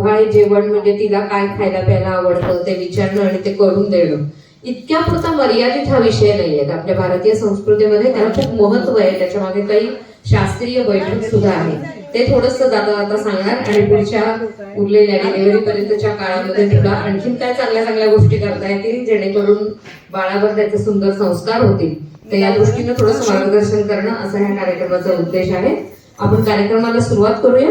डोहाळे जेवण म्हणजे तिला काय खायला प्यायला आवडतं ते विचारणं आणि ते करून देणं. इतक्या पुरता मर्यादित हा विषय नाहीये. आपल्या भारतीय संस्कृतीमध्ये त्याला खूप महत्त्व आहे. त्याच्यामागे काही शास्त्रीय बैठक सुद्धा आहे. ते थोडस जाता जाता सांगणार. आणि पुढच्या उरलेल्या डिलेव्हरी पर्यंतच्या काळामध्ये तुला आणखीन काय चांगल्या चांगल्या गोष्टी करता येतील जेणेकरून बाळावर त्याचे सुंदर संस्कार होतील. तर या दृष्टीनं थोडंसं मार्गदर्शन करणं असा ह्या कार्यक्रमाचा उद्देश आहे. आपण कार्यक्रमाला सुरुवात करूया.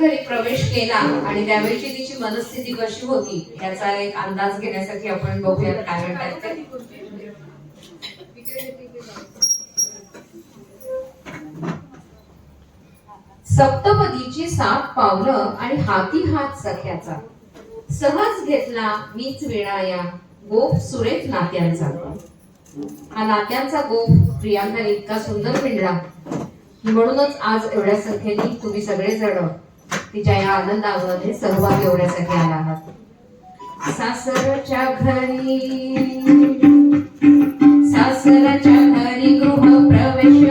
घरी प्रवेश केला आणि त्यावेळीची तिची मनस्थिती कशी होती याचा एक अंदाज घेण्यासाठी आपण बघूयात काय म्हणतात ते. सप्तपदीची सात पावलं आणि हाती हात सख्याचा. सहज घेतला मीच विणाया गोप सुरेख नात्यांचा. हा नात्यांचा गोप प्रियांका इतका सुंदर पिंडला म्हणूनच आज एवढ्या संख्येने तुम्ही सगळे जण तिच्या या आनंदामध्ये सहभागी होण्यासाठी आला आहात सासरच्या घरी सासरच्या घरी गृह प्रवेश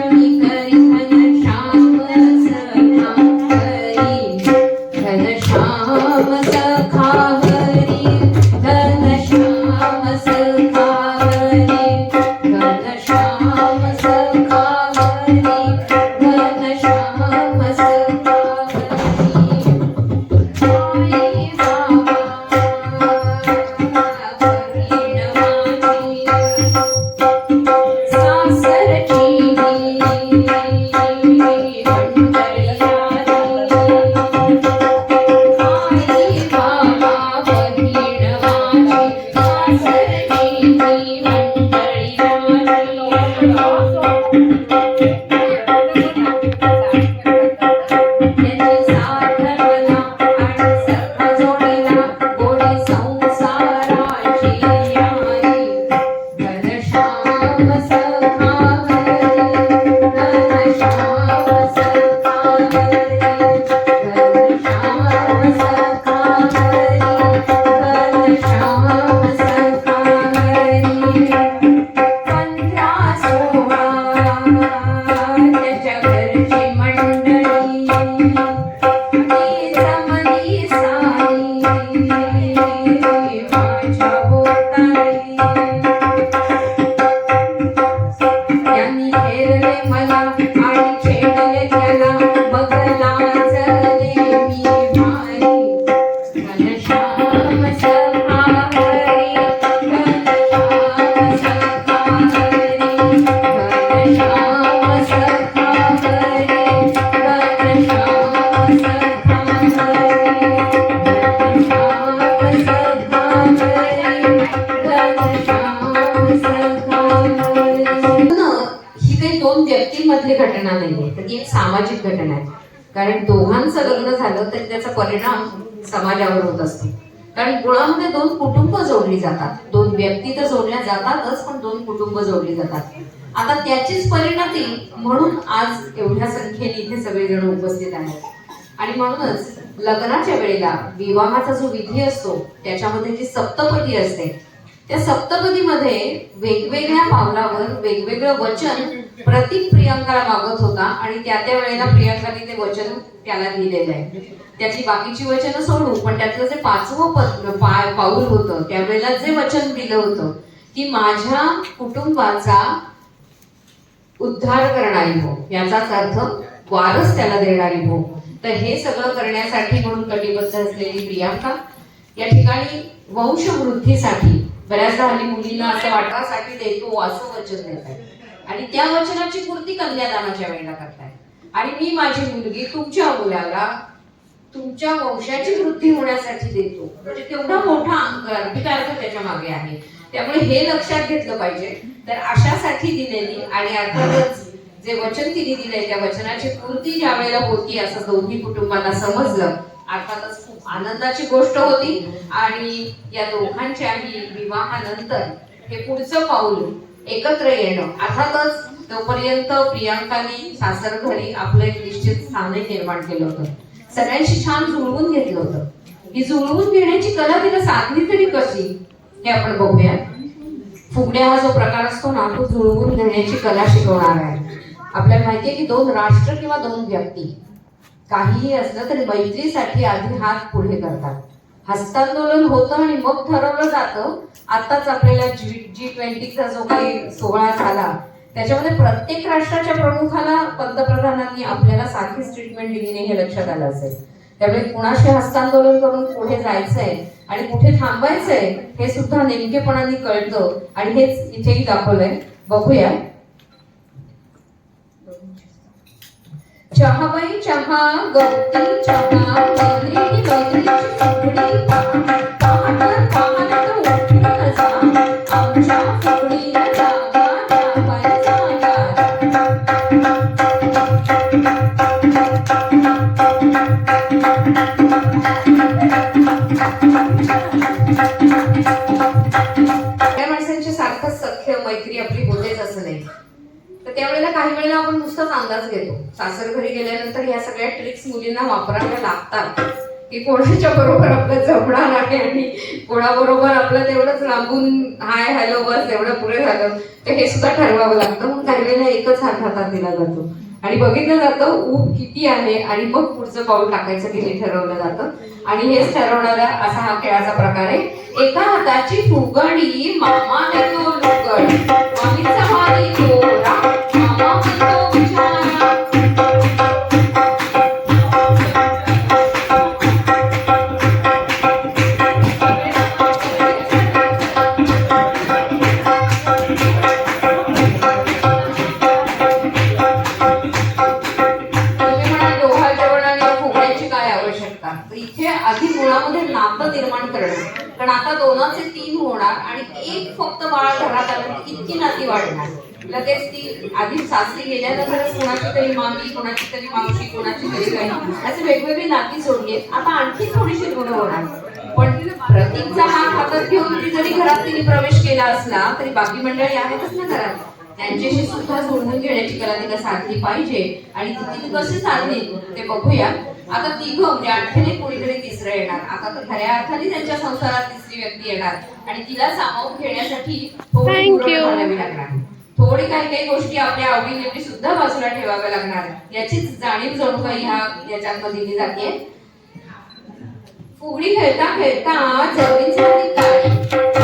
नाही आहे नाहीये. तर ती एक सामाजिक घटना आहे. कारण दोघांचं लग्न झालं तर त्याचा परिणाम समाजावर होत असतो. कारण कुळामध्ये दोन कुटुंब जोडली जातात. दोन व्यक्ती तर जोडल्या जातातच पण दोन कुटुंब जोडली जातात. आता त्याचीच परिणती म्हणून आज एवढ्या संख्येने इथे सगळेजण उपस्थित आहेत. आणि म्हणूनच लग्नाच्या वेळेला विवाहाचा जो विधी असतो त्याच्यामध्ये जी सप्तपदी असते त्या सप्तपदीमध्ये वेगवेगळ्या पावलावर वेगवेगळं वचन प्रतीक प्रियंकाला मागत होता आणि त्या त्या वेळेला प्रियंकाने ते वचन त्याला लिहिलेलं आहे. त्याची बाकीची वचनं सोडू पण त्यातलं जे पाचवं पद पा- पाऊल होतं त्यावेळेला जे वचन दिलं होतं की माझ्या कुटुंबाचा उद्धार करणारी हो याचाच अर्थ वारस त्याला देणारी हो तर हे सगळं करण्यासाठी म्हणून कटिबद्ध असलेली प्रियांका या ठिकाणी वंशवृद्धीसाठी बऱ्याचदा हल्ली मुलींना असं वाटण्यासाठी देतो असं वचन देत आहे. आणि त्या वचनाची पूर्ती कन्यादानाच्या वेळेला करताय. आणि मी माझी मुलगी तुमच्या मुलाला तुमच्या वंशाची वृद्धी होण्यासाठी देतो. म्हणजे तेवढा मोठा अंक अर्थ त्याच्यामागे आहे. त्यामुळे हे लक्षात घेतलं पाहिजे. तर अशासाठी दिलेली आणि अर्थातच जे वचन तिने दिलंय त्या वचनाची पूर्ती ज्या वेळेला होती असं दोन्ही कुटुंबाला समजलं अर्थातच खूप आनंदाची गोष्ट होती. आणि या दोघांच्याही विवाहानंतर हे पुढचं पाऊल एकत्र येणं. अर्थातच तोपर्यंत प्रियांकाने सासर घरी आपलं एक निश्चित स्थानही निर्माण केलं होतं. सगळ्यांशी छान जुळवून घेतलं होतं. ही जुळवून घेण्याची कला तिला साधली तरी कशी? हे आपण बघूया. फुगड्या हा जो प्रकार असतो ना तो जुळवून घेण्याची कला शिकवणार आहे. आपल्याला माहितीये की दोन राष्ट्र किंवा दोन व्यक्ती काहीही असलं तरी मैत्रीसाठी आधी हात पुढे करतात. हस्तांदोलन होतं आणि मग ठरवलं जातं. आताच आपल्याला जी जी ट्वेंटीचा जो काही सोहळा झाला त्याच्यामध्ये प्रत्येक राष्ट्राच्या प्रमुखाला पंतप्रधानांनी आपल्याला सारखीच ट्रीटमेंट दिली नाही हे लक्षात आलं असेल. त्यामुळे कुणाशी हस्तांदोलन करून पुढे जायचंय आणि कुठे थांबायचंय हे सुद्धा नेमकेपणाने कळतं. आणि हेच इथेही दाखवलंय. बघूया. चहाबाई चहा गवती चहा त्या माणसांची सारखं सख्य मैत्री आपली होतेच असं नाही. तर त्यावेळेला काही वेळेला आपण नुसताच अंदाज घेतो. सासर घरी गेल्यानंतर ह्या सगळ्या ट्रिक्स मुलींना वापराव्या लागतात. की कोणाच्या बरोबर आपलं जमणार आहे आणि कोणाबरोबर आपलं तेवढंच लांबून हाय हॅलो बस एवढं पुढे झालं. तर हे सुद्धा ठरवावं लागतं. मग काही वेळेला एकच हात हातात दिला जातो. आणि बघितलं जातं ऊब किती आहे आणि मग पुढचं पाऊल टाकायचं तिथे हे ठरवलं जातं. आणि हेच ठरवणारा असा हा खेळाचा प्रकार आहे. एका हाताची फुगडी मामा देतो लुगड. वाढणार. लगेच ती आधी सासरी गेल्यानंतर कोणाची तरी मामी कोणाची तरी मावशी कोणाची तरी काही असे वेगवेगळी नाती सोडली आता आणखी थोडीशी गुण होणार. पण प्रतीकचा हा हातात घेऊन ती जरी घरात तिने प्रवेश केला असला तरी बाकी मंडळी आहेतच ना घरात? त्यांच्याशी सुद्धा जोडून घेण्याची कला तिला साधली पाहिजे. आणि ती कशी साधली ते बघूया आता तिघं म्हणजे एक कोणीतरी तिसरं येणार? आता तर खऱ्या अर्थाने त्यांच्या संसारात तिसरी व्यक्ती येणार. आणि तिला सामावून घेण्यासाठी थोडी लागणार. थोडी काही काही गोष्टी आपल्या आवडीनिवडी सुद्धा बाजूला ठेवाव्या लागणार. याचीच जाणीव जणू काही ह्या याच्यात दिली जाते. फुगडी खेळता खेळता जमीन